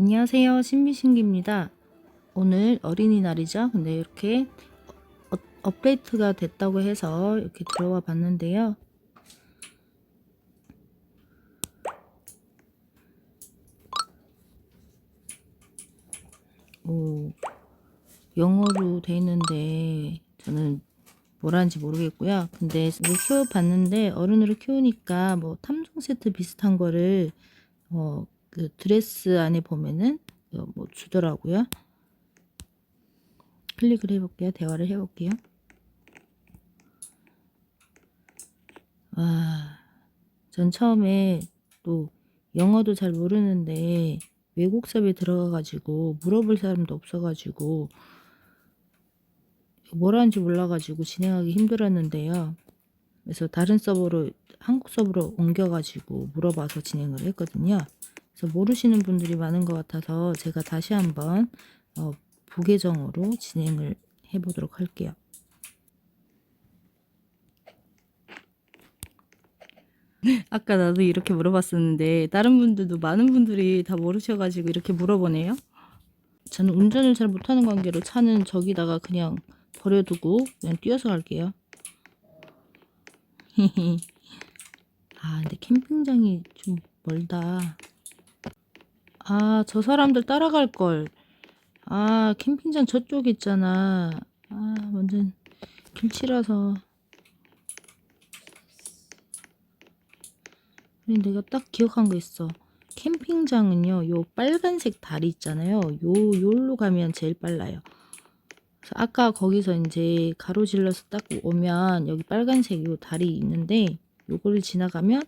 안녕하세요. 신비신기입니다. 오늘 어린이날이죠. 근데 이렇게 어, 업데이트가 됐다고 해서 이렇게 들어와 봤는데요. 오, 영어로 돼 있는데 저는 뭐라는지 모르겠고요. 근데 이거 키워봤는데 어른으로 키우니까 뭐 탐정 세트 비슷한 거를 어, 그 드레스 안에 보면은 어, 뭐 주더라고요. 클릭을 해볼게요. 대화를 해볼게요. 와, 전 처음에 또 영어도 잘 모르는데 외국 수업에 들어가가지고 물어볼 사람도 없어가지고 뭐라는지 몰라가지고 진행하기 힘들었는데요. 그래서 다른 서버로 한국 서버로 옮겨가지고 물어봐서 진행을 했거든요. 그래서 모르시는 분들이 많은 것 같아서 제가 다시 한번 어, 부계정으로 진행을 해보도록 할게요. 아까 나도 이렇게 물어봤었는데 다른 분들도 많은 분들이 다 모르셔가지고 이렇게 물어보네요. 저는 운전을 잘 못하는 관계로 차는 저기다가 그냥 버려두고 그냥 뛰어서 갈게요. 아 근데 캠핑장이 좀 멀다. 아 저 사람들 따라갈 걸. 아 캠핑장 저쪽에 있잖아. 아 완전 길치라서. 근데 내가 딱 기억한 거 있어. 캠핑장은요, 요 빨간색 다리 있잖아요. 요, 요로 가면 제일 빨라요. 아까 거기서 이제 가로질러서 딱 오면 여기 빨간색 요 다리 있는데 요거를 지나가면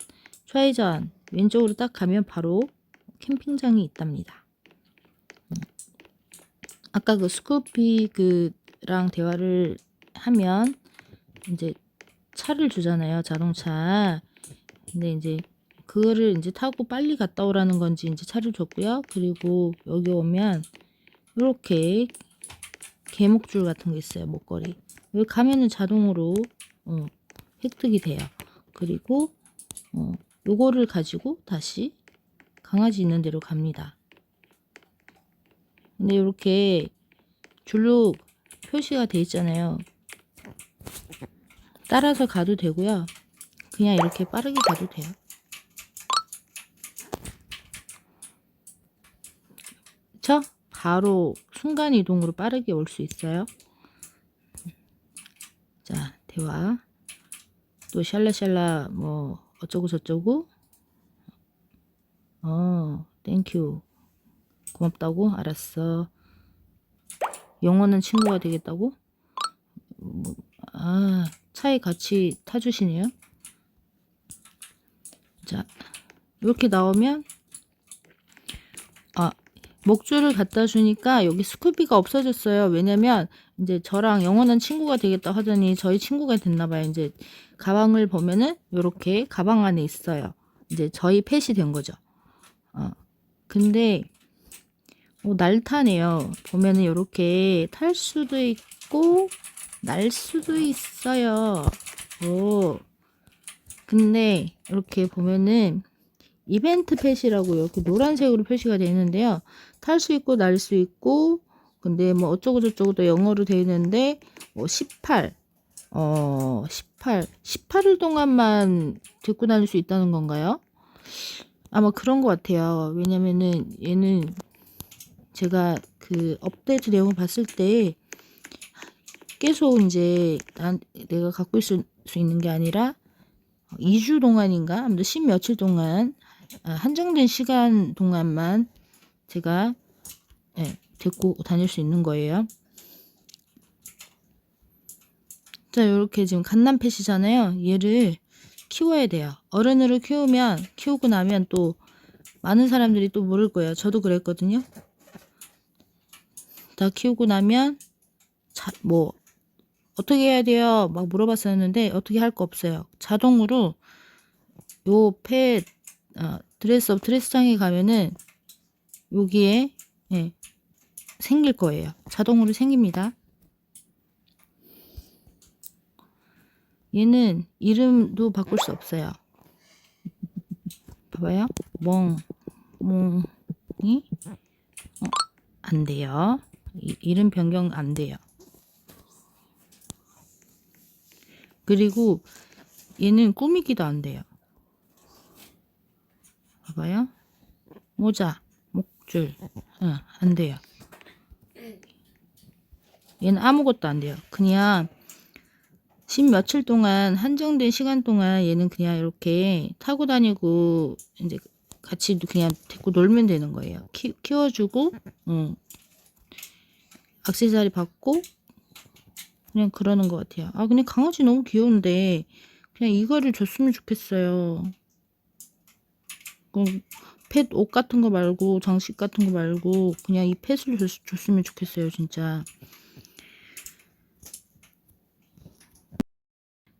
좌회전 왼쪽으로 딱 가면 바로 캠핑장이 있답니다. 음. 아까 그 스쿠피 그랑 대화를 하면 이제 차를 주잖아요. 자동차. 근데 이제 그거를 이제 타고 빨리 갔다 오라는 건지 이제 차를 줬고요. 그리고 여기 오면 이렇게 개목줄 같은 게 있어요. 목걸이. 여기 가면은 자동으로 어, 획득이 돼요. 그리고 어, 요거를 가지고 다시 강아지 있는 데로 갑니다. 근데 이렇게 줄로 표시가 돼 있잖아요. 따라서 가도 되고요. 그냥 이렇게 빠르게 가도 돼요. 그쵸? 바로 순간 이동으로 빠르게 올 수 있어요. 자, 대화. 또 샬라샬라 뭐 어쩌고 저쩌고. 어, 땡큐. 고맙다고? 알았어. 영어는 친구가 되겠다고? 뭐, 아, 차에 같이 타주시네요. 자, 이렇게 나오면 아, 목줄을 갖다 주니까 여기 스쿠비가 없어졌어요. 왜냐면 이제 저랑 영원한 친구가 되겠다 하더니 저희 친구가 됐나 봐요. 이제 가방을 보면은 이렇게 가방 안에 있어요. 이제 저희 펫이 된 거죠. 어. 근데 어, 날타네요. 보면은 이렇게 탈 수도 있고 날 수도 있어요. 오. 근데 이렇게 보면은 이벤트 펫이라고 이렇게 노란색으로 표시가 되어 있는데요. 탈 수 있고 날 수 있고 근데 뭐 어쩌고 저쩌고 또 영어로 되어 있는데 뭐 18, 어 18, 18일 동안만 데리고 다닐 수 있다는 건가요? 아마 그런 것 같아요. 왜냐면은 얘는 제가 그 업데이트 내용을 봤을 때 계속 이제 난 내가 갖고 있을 수 있는 게 아니라 2주 동안인가 아무튼 10 며칠 동안 아, 한정된 시간 동안만 제가 예, 데리고 다닐 수 있는 거예요. 자, 이렇게 지금 갓난펫이잖아요. 얘를 키워야 돼요. 어른으로 키우면 키우고 나면 또 많은 사람들이 또 모를 거예요. 저도 그랬거든요. 다 키우고 나면 자, 뭐 어떻게 해야 돼요? 막 물어봤었는데 어떻게 할 거 없어요. 자동으로 요펫 어, 드레스업 드레스장에 가면은 여기에 예, 생길 거예요. 자동으로 생깁니다. 얘는 이름도 바꿀 수 없어요. 봐봐요. 멍, 몽이 안 돼요. 이, 이름 변경 안 돼요. 그리고 얘는 꾸미기도 안 돼요. 봐봐요. 모자, 목줄, 응, 안 돼요. 얘는 아무것도 안 돼요. 그냥 십 며칠 동안 한정된 시간 동안 얘는 그냥 이렇게 타고 다니고 이제 같이 그냥 데리고 놀면 되는 거예요. 키, 키워주고, 응. 악세사리 받고 그냥 그러는 것 같아요. 아 근데 강아지 너무 귀여운데 그냥 이거를 줬으면 좋겠어요. 그럼 펫옷 같은 거 말고 장식 같은 거 말고 그냥 이 펫을 줬, 줬으면 좋겠어요 진짜.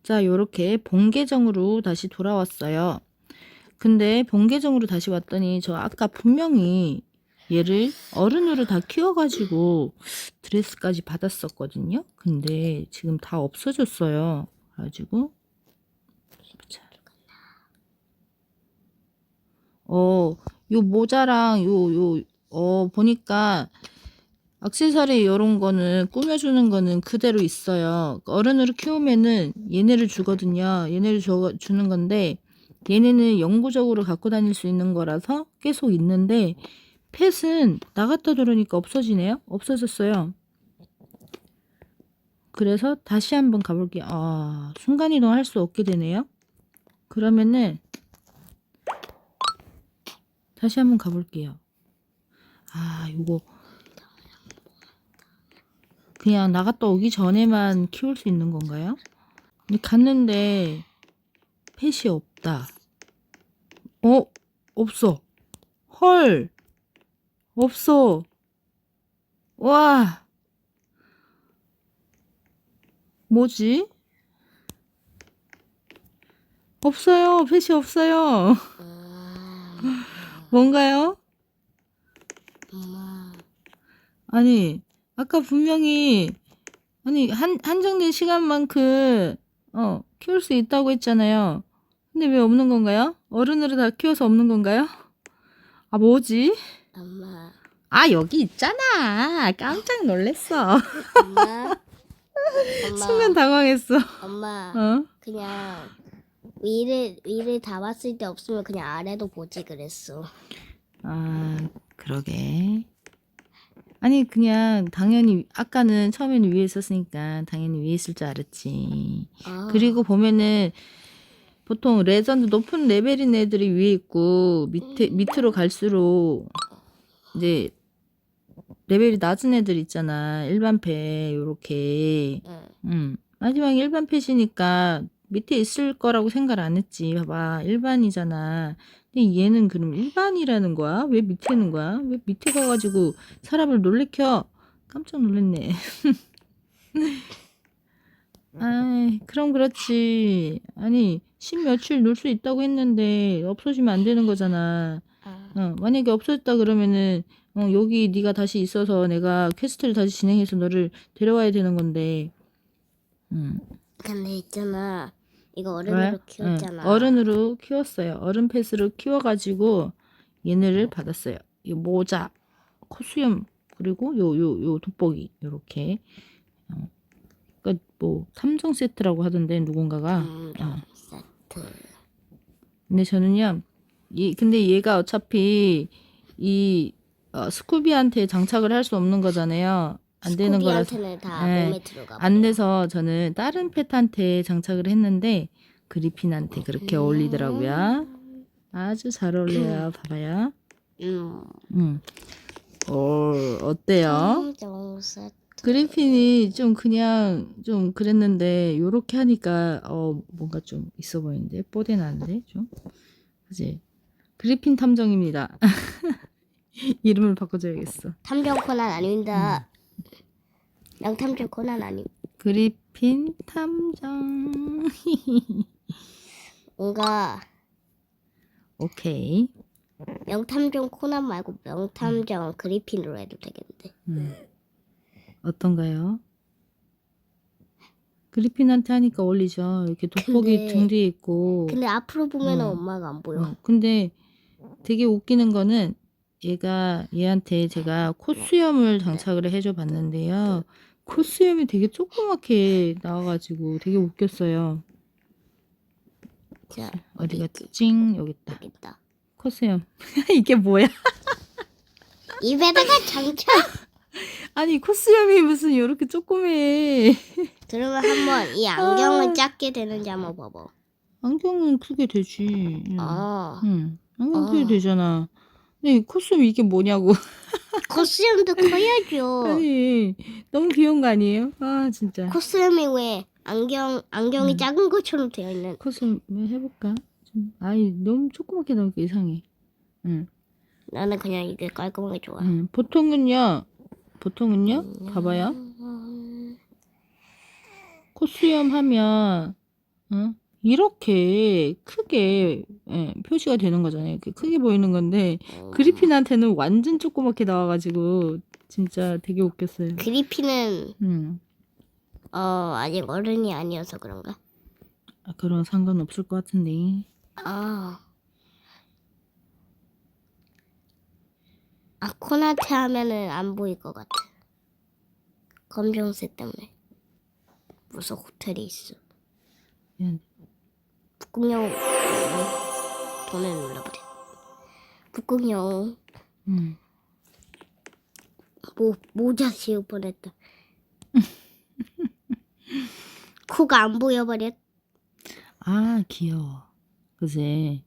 자 요렇게 본 계정으로 다시 돌아왔어요. 근데 본 계정으로 다시 왔더니 저 아까 분명히 얘를 어른으로 다 키워가지고 드레스까지 받았었거든요. 근데 지금 다 없어졌어요. 그래가지고. 어, 요 모자랑 요, 요, 어, 보니까 액세서리 요런 거는 꾸며주는 거는 그대로 있어요. 어른으로 키우면은 얘네를 주거든요. 얘네를 줘, 주는 건데 얘네는 영구적으로 갖고 다닐 수 있는 거라서 계속 있는데 펫은 나갔다 들어오니까 없어지네요. 없어졌어요. 그래서 다시 한번 가볼게요. 아, 순간이동 할 수 없게 되네요. 그러면은 다시 한번 가볼게요. 아, 요거 그냥 나갔다 오기 전에만 키울 수 있는 건가요? 근데 갔는데 펫이 없다. 어? 없어. 헐. 없어. 와. 뭐지? 없어요. 펫이 없어요. 아, 뭔가요? 엄마, 아니, 아까 분명히, 아니, 한, 한정된 시간만큼, 어, 키울 수 있다고 했잖아요. 근데 왜 없는 건가요? 어른으로 다 키워서 없는 건가요? 아, 뭐지? 엄마, 아, 여기 있잖아. 깜짝 놀랐어. 엄마, 순간 당황했어. 엄마, 어? 그냥 위를 위를 다 봤을 때 없으면 그냥 아래도 보지 그랬어. 아, 그러게. 아니, 그냥, 당연히, 아까는 처음에는 위에 있었으니까, 당연히 위에 있을 줄 알았지. 아, 그리고 보면은, 보통 레전드 높은 레벨인 애들이 위에 있고, 밑에, 밑으로 갈수록, 이제, 레벨이 낮은 애들 있잖아. 일반 패, 요렇게. 응. 음. 마지막 일반 펫이니까 밑에 있을 거라고 생각을 안 했지. 봐봐. 일반이잖아. 근데 얘는 그럼 일반이라는 거야? 왜 밑에 있는 거야? 왜 밑에 가가지고 사람을 놀래켜? 깜짝 놀랐네. 아이, 그럼 그렇지. 아니, 십 며칠 놀 수 있다고 했는데 없어지면 안 되는 거잖아. 아, 어, 만약에 없어졌다 그러면은 어, 여기 네가 다시 있어서 내가 퀘스트를 다시 진행해서 너를 데려와야 되는 건데. 음. 근데 있잖아, 이거 왜? 어른으로 응, 키웠잖아. 어른으로 키웠어요. 어른 펫으로 키워가지고 얘네를 받았어요. 이 모자, 코수염 그리고 요 요 요 돋보기 요렇게. 어. 그러니까 뭐 삼종 세트라고 하던데 누군가가. 음, 어. 세트. 근데 저는요. 이 근데 얘가 어차피 이 어, 스쿠비한테 장착을 할 수 없는 거잖아요. 안 되는 거라서. 다 네. 몸에 들어가. 안 돼서 저는 다른 펫한테 장착을 했는데 그리핀한테 그렇게 어울리더라고요. 아주 잘 어울려요. 봐봐요. 음, 음. 어, 어때요? 그리핀이 좀 그냥 좀 그랬는데 요렇게 하니까 어 뭔가 좀 있어 보이는데 뽀대 나는데 좀 그지? 그리핀 탐정입니다. 이름을 바꿔줘야겠어. 탐정 코난 아닙니다. 음. 명탐정 코난 아니. 그리핀 탐정. 뭔가 오케이. 명탐정 코난 말고 명탐정 그리핀으로 해도 되겠는데. 음. 어떤가요? 그리핀한테 하니까 어울리죠. 이렇게 돋보기 근데- 등 뒤에 있고. 근데 앞으로 보면은 어. 엄마가 안 보여. 어, 근데 되게 웃기는 거는 얘가 얘한테 제가 콧수염을 장착을 해줘 봤는데요. 콧수염이 되게 조그맣게 나와가지고 되게 웃겼어요. 자, 어디 갔지? 찡 여기 있다. 여기 있다. 콧수염. 이게 뭐야? 입에다가 장착. 아니 콧수염이 무슨 이렇게 조그매. 그러면 한번 이 안경을 아. 작게 되는지 한번 봐봐. 안경은 크게 되지. 응. 아, 응. 안경 아. 크게 되잖아. 이 콧수염 이게 뭐냐고. 코스염도 커야죠. 아니 너무 귀여운 거 아니에요? 아 진짜. 코스염이 왜 안경 안경이 음. 작은 것처럼 되어 있는? 콧수염 해볼까? 좀, 아니 너무 조그맣게 나오니까 이상해. 응. 나는 그냥 이게 깔끔하게 좋아. 응. 보통은요. 보통은요. 봐봐요. 음, 콧수염 하면 응? 이렇게 크게 예, 표시가 되는 거잖아요. 이렇게 크게 보이는 건데 음. 그리핀한테는 완전 조그맣게 나와 가지고 진짜 되게 웃겼어요. 그리피는 음, 어 아직 어른이 아니어서 그런가? 아, 그런 상관 없을 것 같은데. 아. 아 코나테 하면은 안 보일 것 같아. 검정색 때문에. 무슨 호텔이 있어. 미안. 북극여우. 돈을 눌러버려. 북극여우. 음, 모, 모자 씌울 뻔했다. 코가 안 보여버렸. 아 귀여워. 그지?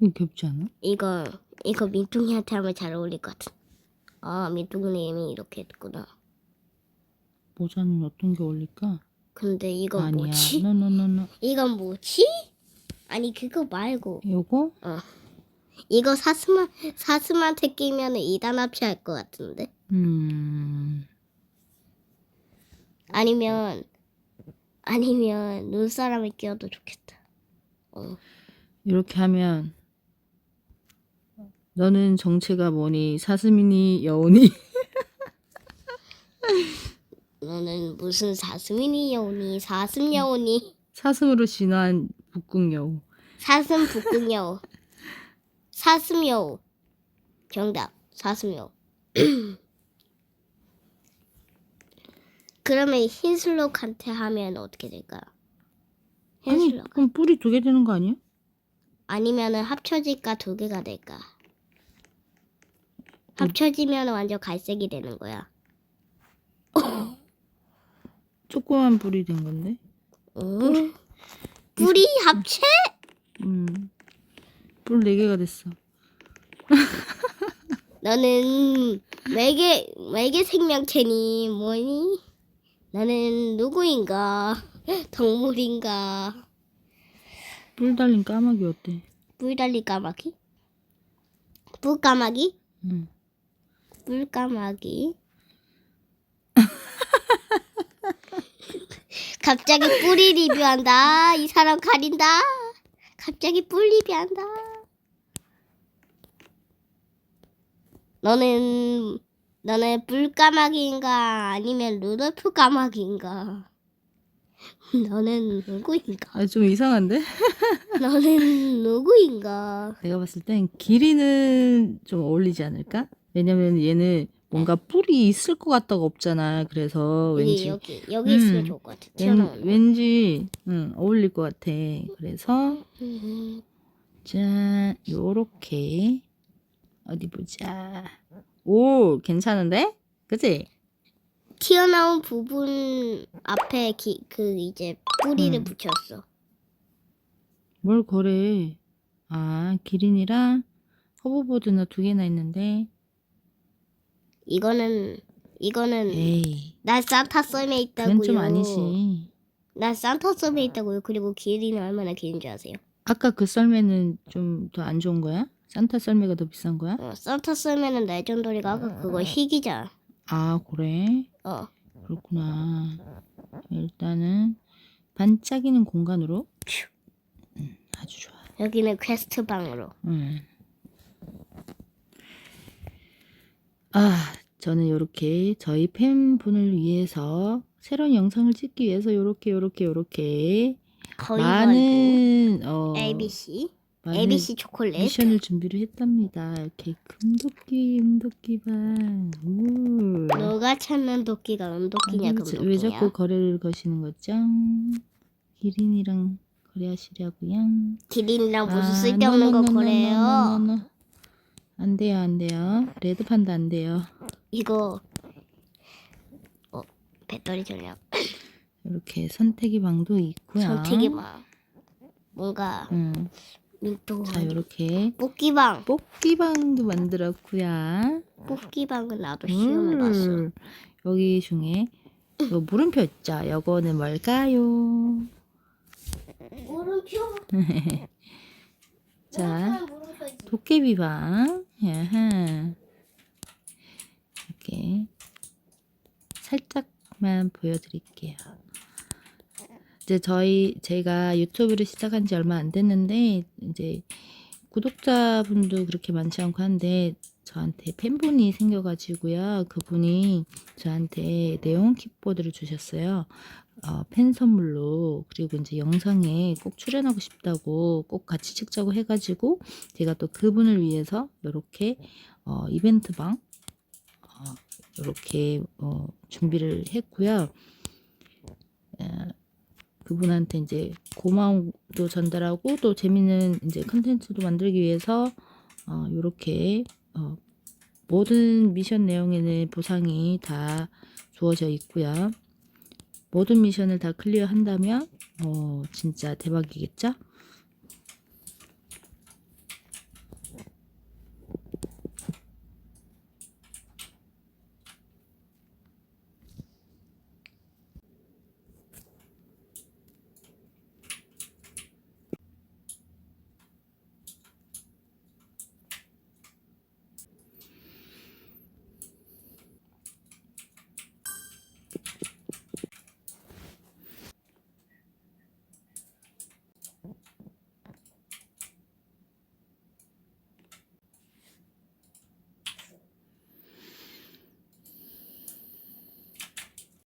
이거 귀엽지 않아? 이거 이거 민둥이한테 하면 잘 어울릴 것 같아. 아 민둥이님이 이렇게 했구나. 모자는 어떤 게 어울릴까? 근데 이건 아니야. 뭐지? 노노노노. 이건 뭐지? 아니 그거 말고 요거? 이거 사슴한 사슴한테 끼면은 이단 합체할 것 같은데 음, 아니면 아니면 눈사람을 끼워도 좋겠다. 어. 이렇게 하면 너는 정체가 뭐니? 사슴이니 여우니? 너는 무슨 사슴이니 여우니 사슴 여우니 사슴으로 진화한 북극 여우. 사슴 북극 여우 사슴 여우 정답 사슴 여우 그러면 흰슬록한테 하면 어떻게 될까요? 아니, 흰슬록 그럼 뿔이 두 개 되는 거 아니야? 아니면은 합쳐질까 두 개가 될까? 합쳐지면 완전 갈색이 되는 거야. 조그만 뿔이 된 건데. 음. 뿌리 합체? 음. 뿔네 개가 됐어. 너는 외계 외계 생명체니 뭐니? 나는 누구인가? 동물인가? 뿔 달린 까마귀 어때? 뿔달리 까마귀? 뿔까마귀? 응. 뿔까마귀? 갑자기 뿔이 리뷰한다. 이 사람 가린다. 갑자기 뿔 리뷰한다. 너는 너는 뿔 까마귀인가 아니면 루돌프 까마귀인가? 너는 누구인가? 아, 좀 이상한데? 너는 누구인가? 내가 봤을 땐 길이는 좀 어울리지 않을까? 왜냐면 얘는 뭔가 뿔이 있을 것 같다가 없잖아. 그래서 여기 왠지 여기 여기 있으면 음. 좋을 것 같아. 왠, 튀어나오는. 거. 왠 지 응, 어울릴 것 같아. 그래서 음, 짠 요렇게 어디 보자. 오 괜찮은데? 그지? 튀어나온 부분 앞에 기, 그 이제 뿌리를 음. 붙였어. 뭘 거래? 아 기린이랑 허브보드나 두 개나 있는데. 이거는 이거는 에이 난 산타 썸에 있다고요. 그건 좀 아니지. 난 산타 썸에 있다고요. 그리고 길이는 얼마나 긴줄 아세요? 아까 그 썰매는 좀 더 안 좋은 거야? 산타 썰매가 더 비싼 거야? 어, 산타 썸에는 레전더리가 아까 그거 희귀잖아. 아 그래? 어. 그렇구나. 일단은 반짝이는 공간으로. 음, 아주 좋아. 여기는 퀘스트 방으로. 음. 아, 저는 이렇게 저희 팬분을 위해서 새로운 영상을 찍기 위해서 이렇게 이렇게 이렇게 거의 많은 어, A B C. 많은 ABC 초콜릿. 미션을 준비를 했답니다. 이렇게 금도끼, 은도끼방. 우. 누가 찾는 도끼가 은도끼냐 아, 왜 자- 왜 금도끼냐? 자꾸 거래를 거시는 거죠? 기린이랑 거래하시려고요. 기린이랑 무슨 아, 쓸데없는 거 노노노노노노노노. 거래요? 안 돼요, 안 돼요. 레드 판다 안 돼요. 이거 어 배터리 전략 이렇게 선택이 방도 있고요. 선택이 막 뭔가 음, 민통 자, 이렇게 뽑기 방 뽑기 방도 만들었고요. 뽑기 방은 나도 시험을 봤어. 음, 여기 중에 요 물음표 있죠. 요거는 뭘까요? 물음표. 자, 도깨비방. 야하. 이렇게 살짝만 보여드릴게요. 이제 저희 제가 유튜브를 시작한 지 얼마 안 됐는데 이제 구독자분도 그렇게 많지 않고 한데 저한테 팬분이 생겨가지고요. 그분이 저한테 네온 킥보드를 주셨어요. 어, 팬 선물로 그리고 이제 영상에 꼭 출연하고 싶다고 꼭 같이 찍자고 해가지고 제가 또 그분을 위해서 이렇게 어, 이벤트방 어, 이렇게 어, 준비를 했고요. 어, 그분한테 이제 고마움도 전달하고 또 재밌는 이제 컨텐츠도 만들기 위해서 어, 이렇게 어, 모든 미션 내용에는 보상이 다 주어져 있고요. 모든 미션을 다 클리어한다면 어, 진짜 대박이겠죠?